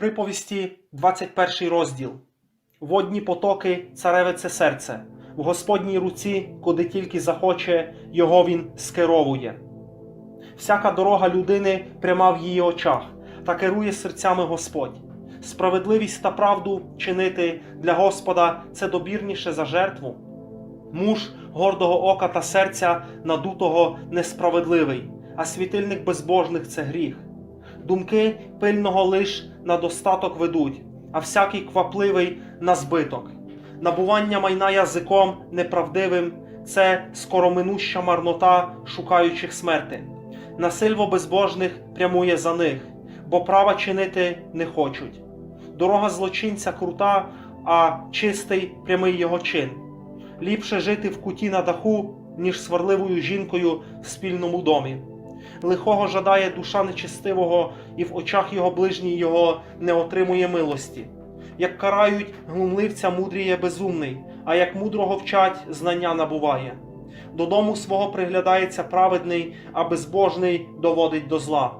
Приповісті, 21 розділ. Водні потоки царевице серце. В Господній руці, куди тільки захоче, його він скеровує. Всяка дорога людини пряма в її очах, та керує серцями Господь. Справедливість та правду чинити для Господа це добірніше за жертву. Муж гордого ока та серця надутого несправедливий, а світильник безбожних це гріх. Думки пильного лиш на достаток ведуть, а всякий квапливий на збиток. Набування майна язиком неправдивим це скороминуща марнота шукаючих смерти. Насильво безбожних прямує за них, бо права чинити не хочуть. Дорога злочинця крута, а чистий прямий його чин. Ліпше жити в куті на даху, ніж сварливою жінкою в спільному домі. Лихого жадає душа нечестивого, і в очах його ближній його не отримує милості. Як карають, глумливця мудріє безумний, а як мудрого вчать, знання набуває. Додому свого приглядається праведний, а безбожний доводить до зла.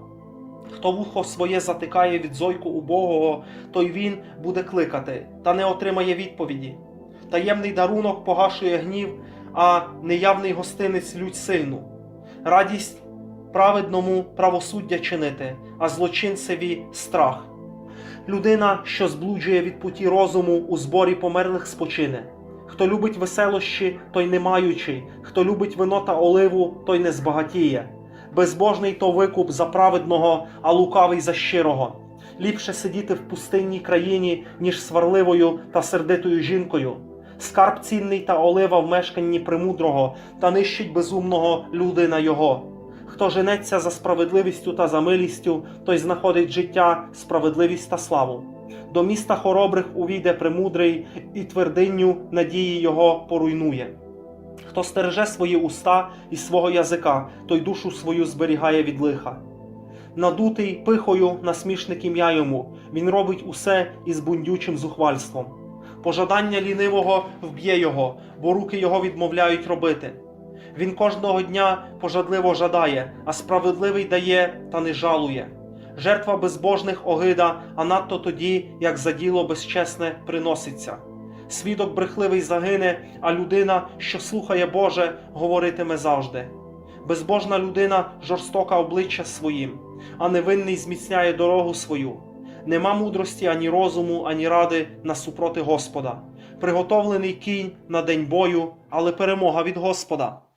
Хто вухо своє затикає від зойку убогого, той він буде кликати, та не отримає відповіді. Таємний дарунок погашує гнів, а неявний гостинець лють сильну. Радість праведному правосуддя чинити, а злочинцеві страх. Людина, що зблуджує від путі розуму, у зборі померлих спочине. Хто любить веселощі, той не маючий, хто любить вино та оливу, той не збагатіє. Безбожний то викуп за праведного, а лукавий за щирого. Ліпше сидіти в пустинній країні, ніж сварливою та сердитою жінкою. Скарб цінний та олива в мешканні премудрого, та нищить безумного людина його. Хто женеться за справедливістю та за милістю, той знаходить життя, справедливість та славу. До міста хоробрих увійде премудрий, і твердинню надії його поруйнує. Хто стереже свої уста і свого язика, той душу свою зберігає від лиха. Надутий пихою насмішник ім'я йому, він робить усе із бундючим зухвальством. Пожадання лінивого вб'є його, бо руки його відмовляють робити. Він кожного дня пожадливо жадає, а справедливий дає та не жалує. Жертва безбожних огида, а надто тоді, як за діло безчесне приноситься. Свідок брехливий загине, а людина, що слухає Боже, говоритиме завжди. Безбожна людина жорстока обличчя своїм, а невинний зміцняє дорогу свою. Нема мудрості ані розуму, ані ради насупроти Господа. Приготовлений кінь на день бою, але перемога від Господа.